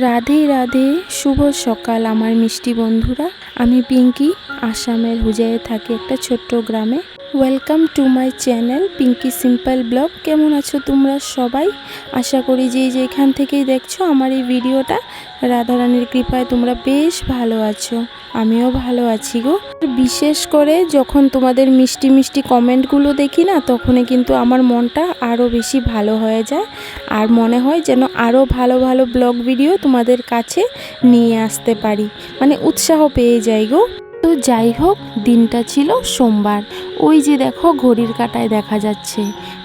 রাধে রাধে, শুভ সকাল আমার মিষ্টি বন্ধুরা। আমি পিঙ্কি, আসামের হুজায়ে থাকি একটা ছোট্ট গ্রামে। Welcome to my channel Pinky simple blog কেমন আছো তোমরা সবাই? আশা করি যে যেখান থেকেই দেখছ আমার এই ভিডিওটা, রাধারানীর কৃপায় তোমরা বেশ ভালো আছো। আমিও ভালো আছি গো। বিশেষ করে যখন তোমাদের মিষ্টি মিষ্টি কমেন্টগুলো দেখি না, তখনই কিন্তু আমার মনটা আরও বেশি ভালো হয়ে যায়। আর মনে হয় যেন আরও ভালো ভালো ব্লগ ভিডিও তোমাদের কাছে নিয়ে আসতে পারি। মানে উৎসাহ পেয়ে যাই গো। তো যাই হোক, দিনটা ছিল সোমবার। ওই যে দেখো, ঘড়ির কাটায় দেখা যাচ্ছে।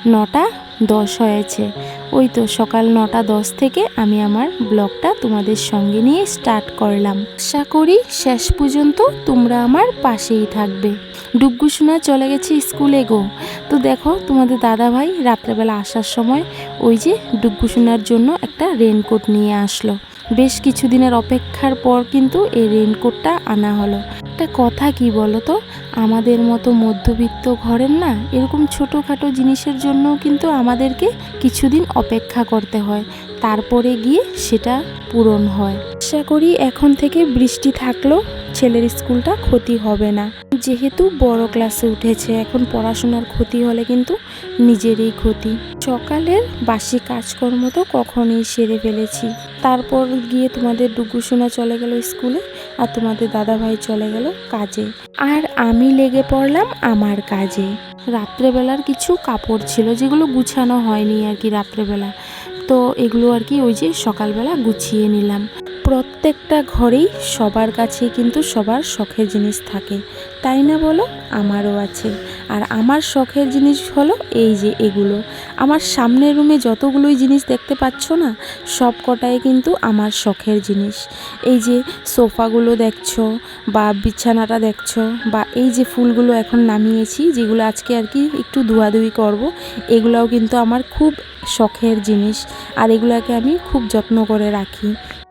নটা দশ হয়েছে। ওই তো সকাল নটা দশ থেকে আমি আমার ব্লগটা তোমাদের সঙ্গে নিয়ে স্টার্ট করলাম। আশা করি শেষ পর্যন্ত তোমরা আমার পাশেই থাকবে। ডুগ্গু সোনা চলে গেছে স্কুলে গো। তো দেখো তোমাদের দাদা ভাই রাত্রেবেলা আসার সময় ওই যে ডুগ্গু সোনার জন্য একটা রেনকোট নিয়ে আসলো। বেশ কিছুদিনের অপেক্ষার পর কিন্তু এই রেনকোটটা আনা হলো। একটা কথা কি বলো তো আমাদের মতো মধ্যবিত্ত ঘরের না এরকম ছোটোখাটো জিনিসের জন্য কিন্তু আমাদেরকে কিছুদিন অপেক্ষা করতে হয়। তারপরে গিয়ে সেটা পূরণ হয়। আশা করি এখন থেকে বৃষ্টি থাকলেও ছেলের স্কুলটা ক্ষতি হবে না। যেহেতু বড় ক্লাসে উঠেছে, এখন পড়াশোনার ক্ষতি হলে কিন্তু নিজেরই ক্ষতি। সকালের বাসি কাজকর্ম তো কখনই সেরে ফেলেছি। তারপর গিয়ে তোমাদের ডুগুসোনা চলে গেল স্কুলে। আর তোমাদের দাদা ভাই চলে গেল কাজে। আর আমি লেগে পড়লাম আমার কাজে। রাত্রেবেলার কিছু কাপড় ছিল যেগুলো গুছানো হয়নি আর কি রাত্রেবেলা। তো এগুলো আর কি ওই যে সকালবেলা গুছিয়ে নিলাম। প্রত্যেকটা ঘরেই সবার কাছে কিন্তু সবার শখের জিনিস থাকে। তাই না বলো? আমারও আছে। আর আমার শখের জিনিস হলো এই যে এগুলো। আমার সামনের রুমে যতগুলোই জিনিস দেখতে পাচ্ছ না সব কটাই কিন্তু আমার শখের জিনিস। এই যে সোফাগুলো দেখছ বা বিছানাটা দেখছ বা এই যে ফুলগুলো এখন নামিয়েছি, যেগুলো আজকে আর কি একটু ধোয়াধুয়ি করব, এগুলোও কিন্তু আমার খুব শখের জিনিস। আর এগুলোকে আমি খুব যত্ন করে রাখি।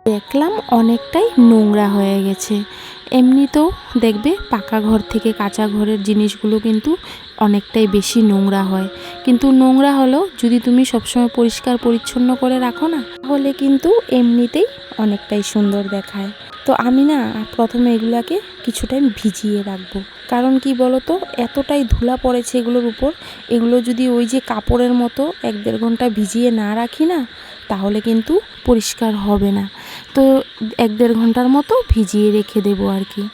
দেখলাম অনেকটাই নোংরা হয়ে গেছে। এমনিতেও দেখবে পাকা ঘর থেকে কাঁচা ঘরের জিনিসগুলো কিন্তু অনেকটাই বেশি নোংরা হয়। কিন্তু নোংরা হলেও যদি তুমি সবসময় পরিষ্কার পরিচ্ছন্ন করে রাখো না, তাহলে কিন্তু এমনিতেই অনেকটাই সুন্দর দেখায়। তো আমি না প্রথমে এগুলাকে কিছু টাইম ভিজিয়ে রাখব। কারণ কি বলো তো এতটাই ধুলা পড়েছে এগুলোর উপর। এগুলো যদি ওই যে কাপড়ের মতো এক দেড় ঘণ্টা ভিজিয়ে না রাখি না, তাহলে কিন্তু পরিষ্কার হবে না। তো এক দেড় ঘণ্টার মতো ভিজিয়ে রেখে দেবো আর কি।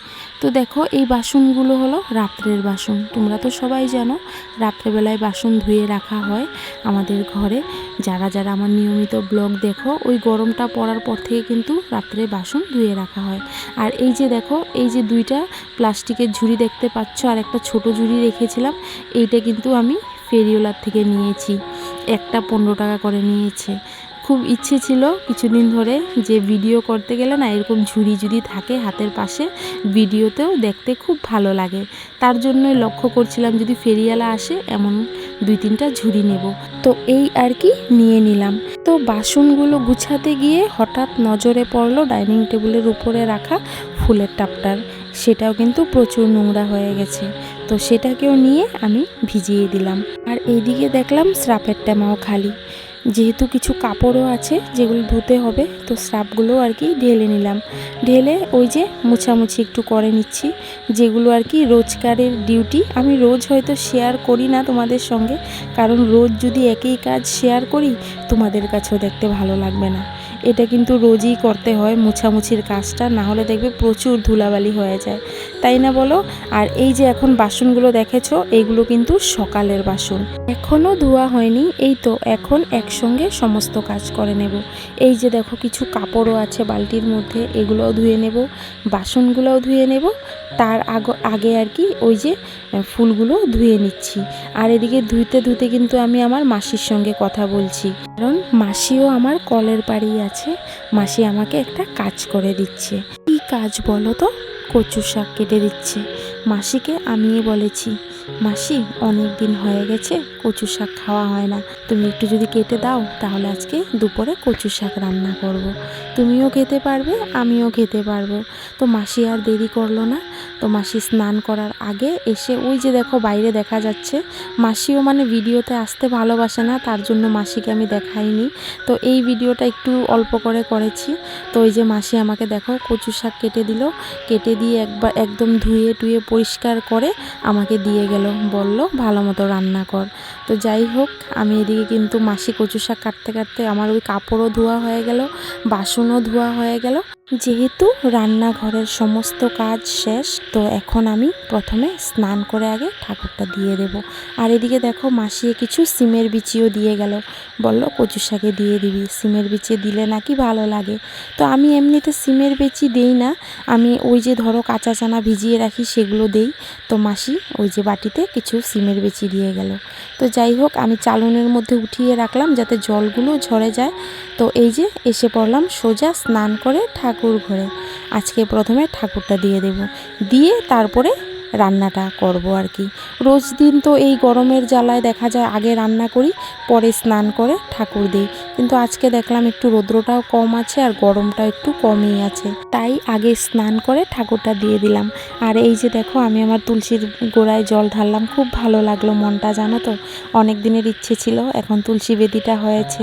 তো দেখো এই বাসনগুলো হলো রাত্রের বাসন। তোমরা তো সবাই জানো, রাত্রেবেলায় বাসন ধুয়ে রাখা হয় আমাদের ঘরে। যারা যারা আমার নিয়মিত ব্লগ দেখো, ওই গরমটা পড়ার পর থেকে কিন্তু রাত্রে বাসন ধুয়ে রাখা হয়। আর এই যে দেখো, এই যে দুইটা প্লাস্টিকের ঝুড়ি দেখতে পাচ্ছ, আর একটা ছোট ঝুড়ি রেখেছিলাম, এইটা কিন্তু আমি ফেরিওলার থেকে নিয়েছি। একটা পনেরো টাকা করে নিয়েছে। খুব ইচ্ছে ছিল কিছুদিন ধরে যে ভিডিও করতে গেলে না এরকম ঝুড়ি যদি থাকে হাতের পাশে ভিডিওতেও দেখতে খুব ভালো লাগে। তার জন্যই লক্ষ্য করছিলাম যদি ফেরিওয়ালা আসে, এমন দুই তিনটা ঝুড়ি নেব। তো এই আর কি নিয়ে নিলাম। তো বাসনগুলো গুছাতে গিয়ে হঠাৎ নজরে পড়ল ডাইনিং টেবিলের উপরে রাখা ফুলের টাপটার। সেটাও কিন্তু প্রচুর নোংরা হয়ে গেছে। তো সেটাকেও নিয়ে আমি ভিজিয়ে দিলাম। আর এইদিকে দেখলাম স্রাপের ট্যামাও খালি। যেহেতু কিছু কাপড়ও আছে যেগুলো ধুতে হবে, তো স্রাবগুলো আর কি ঢেলে নিলাম। ঢেলে ওই যে মোছামুছি একটু করে নিচ্ছি, যেগুলো আর কি রোজকারের ডিউটি। আমি রোজ হয়তো শেয়ার করি না তোমাদের সঙ্গে, কারণ রোজ যদি একই কাজ শেয়ার করি, তোমাদের কাছেও দেখতে ভালো লাগবে না। এটা কিন্তু রোজই করতে হয় মুছামুছির কাজটা, না হলে দেখবে প্রচুর ধুলাবালি হয়ে যায়। তাই না বলো? আর এই যে এখন বাসনগুলো দেখেছ এইগুলো কিন্তু সকালের বাসন। এখনও ধোয়া হয়নি, এই তো এখন একসঙ্গে সমস্ত কাজ করে নেব। এই যে দেখো কিছু কাপড়ও আছে বালতির মধ্যে, এগুলোও ধুয়ে নেব, বাসনগুলোও ধুয়ে নেব। তার আগ, আগে আর কি ওই যে ফুলগুলো ধুয়ে নিচ্ছি। আর এদিকে ধুইতে ধুতে কিন্তু আমি আমার মাসির সঙ্গে কথা বলছি। কারণ মাসিও আমার কলের বাড়ি আছে। মাসি আমাকে একটা কাজ করে দিচ্ছে। কি কাজ বলো তো? কচু শাক কেটে দিচ্ছে। মাসিকে আমিই বলেছি, মাসি, অনেক দিন হয়ে গেছে কচু শাক খাওয়া হয় না। তুমি একটু যদি কেটে দাও, তাহলে আজকে দুপুরে কচু শাক রান্না করব। তুমিও খেতে পারবে, আমিও খেতে পারব। তো মাসি আর দেরি করল না। তো মাসি স্নান করার আগে এসে ওই যে দেখো বাইরে দেখা যাচ্ছে, মাসিও মানে ভিডিওতে আসতে ভালোবাসে না, তার জন্য মাসিকে আমি দেখাইনি। তো এই ভিডিওটা একটু অল্প করে করেছি। তো ওই যে মাসি আমাকে দেখো কচু শাক কেটে দিল, কেটে দিয়ে একবার একদম ধুয়ে টুয়ে পরিষ্কার করে আমাকে দিয়ে গেল, বলল, ভালো মতো রান্না কর। তো যাই হোক, আমি এদিকে কিন্তু মাসি কচু শাক কাটতে কাটতে আমার ওই কাপড়ও ধোয়া হয়ে গেল, বাসনও ধোয়া হয়ে গেল। যেহেতু রান্নাঘরের সমস্ত কাজ শেষ, তো এখন আমি প্রথমে স্নান করে আগে ঠাকুরটা দিয়ে দেব। আর এদিকে দেখো মাসিয়ে কিছু সিমের বিচিও দিয়ে গেল। বলল, কচু শাকে দিয়ে দিবি। সিমের বিচি দিলে নাকি ভালো লাগে? তো আমি এমনিতে সিমের বিচি দেই না। আমি ওই যে ধরো কাঁচা চানা ভিজিয়ে রাখি, সেগুলো দেই। তো মাসি ওই যে বাটিতে কিছু সিমের বিচি দিয়ে গেল। তো যাই হোক, আমি চালনের মধ্যে উঠিয়ে রাখলাম যাতে জলগুলো ঝরে যায়। তো এই যে এসে পড়লাম, সোজা স্নান করে ঠাকুর ঘরে। আজকে প্রথমে ঠাকুরটা দিয়ে দেব। দিয়ে তারপরে রান্নাটা করব আর কি। রোজ দিন তো এই গরমের জ্বালায় দেখা যায় আগে রান্না করি, পরে স্নান করে ঠাকুর দিই। কিন্তু আজকে দেখলাম একটু রৌদ্রটাও কম আছে আর গরমটাও একটু কমই আছে। তাই আগে স্নান করে ঠাকুরটা দিয়ে দিলাম। আর এই যে দেখো, আমি আমার তুলসীর গোড়ায় জল ঢাললাম। খুব ভালো লাগল মনটা, জানো তো? অনেক দিনের ইচ্ছে ছিল, এখন তুলসী বেদিটা হয়েছে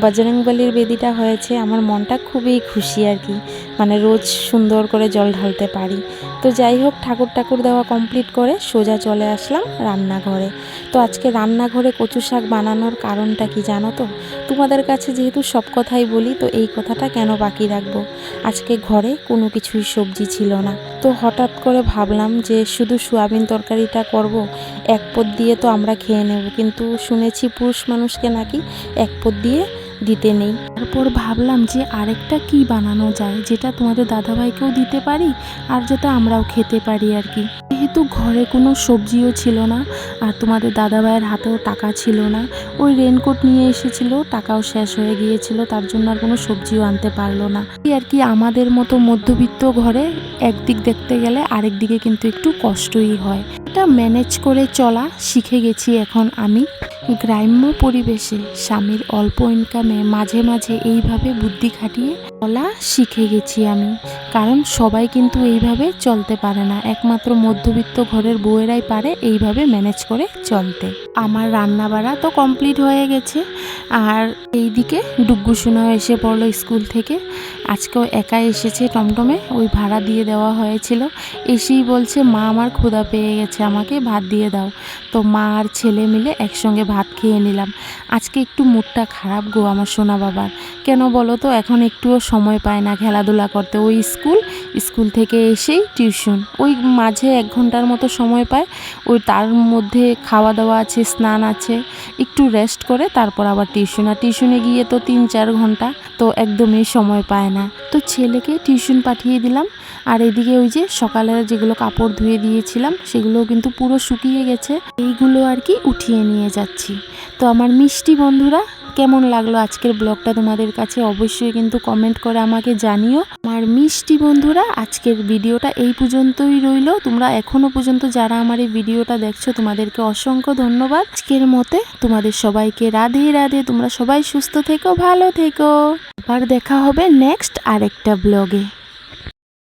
বজরংবলির বেদিটা হয়েছে। আমার মনটা খুবই খুশি আর কি। মানে রোজ সুন্দর করে জল ঢালতে পারি। তো যাই হোক, ঠাকুর ঠাকুর দেওয়া কমপ্লিট করে সোজা চলে আসলাম রান্নাঘরে। তো আজকে রান্নাঘরে কচু শাক বানানোর কারণটা কি জানো তো? তোমাদের কাছে যেহেতু সব কথাই বলি, তো এই কথাটা কেন বাকি রাখব? আজকে ঘরে কোনো কিছুই সবজি ছিল না। তো হঠাৎ করে ভাবলাম যে শুধু সোয়াবিন তরকারিটা করব, এক পদ দিয়ে তো আমরা খেয়ে নেব। কিন্তু শুনেছি পুরুষ মানুষকে নাকি এক পদ দিয়ে দিতে নেই। তারপর ভাবলাম যে আরেকটা কি বানানো যায়, যেটা তোমাদের দাদাভাইকেও দিতে পারি আর যেটা আমরাও খেতে পারি আর কি। যেহেতু ঘরে কোনো সবজিও ছিল না আর তোমাদের দাদাভাইয়ের হাতেও টাকা ছিল না। ওই রেনকোট নিয়ে এসেছিল, টাকাও শেষ হয়ে গিয়েছিল, তার জন্য আর কোনো সবজিও আনতে পারল না। আর কি আমাদের মতো মধ্যবিত্ত ঘরে একদিক দেখতে গেলে আরেক দিকে কিন্তু একটু কষ্টই হয়। এটা ম্যানেজ করে চলা শিখে গেছি এখন আমি। গ্রাম্য পরিবেশে স্বামীর অল্প ইনকামে মাঝে মাঝে এইভাবে বুদ্ধি খাটিয়ে চলা শিখে গেছি আমি। কারণ সবাই কিন্তু এইভাবে চলতে পারে না। একমাত্র মধ্যবিত্ত ঘরের বউয়েরাই পারে এইভাবে ম্যানেজ করে চলতে। আমার রান্না বাড়া তো কমপ্লিট হয়ে গেছে। আর এইদিকে ডুগ্গু সোনাও এসে পড়ল স্কুল থেকে। আজকেও একা এসেছে টমটমে, ওই ভাড়া দিয়ে দেওয়া হয়েছিল। এসেই বলছে, মা, আমার ক্ষুধা পেয়ে গেছে, আমাকে ভাত দিয়ে দাও। তো মা আর ছেলে মিলে একসঙ্গে ভাত খেয়ে নিলাম। আজকে একটু মুডটা খারাপ গো আমার সোনা বাবার। কেন বলো তো, এখন একটুও সময় পায় না খেলাধুলা করতে। ওই স্কুল স্কুল থেকে এসেই টিউশন। ওই মাঝে এক ঘণ্টার মতো সময় পায়। ওই তার মধ্যে খাওয়া দাওয়া আছে স্নান আছে, একটু রেস্ট করে, তারপর আবার টিউশন আর টিউশনে গিয়ে তো তিন চার ঘণ্টা, তো একদমই সময় পায় না। তো ছেলেকে টিউশন পাঠিয়ে দিলাম, আর এদিকে ওই যে সকালে যেগুলো কাপড় ধুয়ে দিয়েছিলাম, সেগুলো কিন্তু পুরো শুকিয়ে গেছে। এইগুলো আর কি উঠিয়ে নিয়ে যাচ্ছি। তো আমার মিষ্টি বন্ধুরা, কেমন লাগল আজকের ব্লগটা তোমাদের কাছে অবশ্যই কিন্তু কমেন্ট করে আমাকে জানিও। আমার মিষ্টি বন্ধুরা, আজকের ভিডিওটা এই পর্যন্তই রইল। তোমরা এখনও পর্যন্ত যারা আমার এই ভিডিওটা দেখছ, তোমাদেরকে অসংখ্য ধন্যবাদ। আজকের মতে তোমাদের সবাইকে রাধে রাধে, তোমরা সবাই সুস্থ থেকো, ভালো থেকো। আবার দেখা হবে নেক্সট আরেকটা ব্লগে।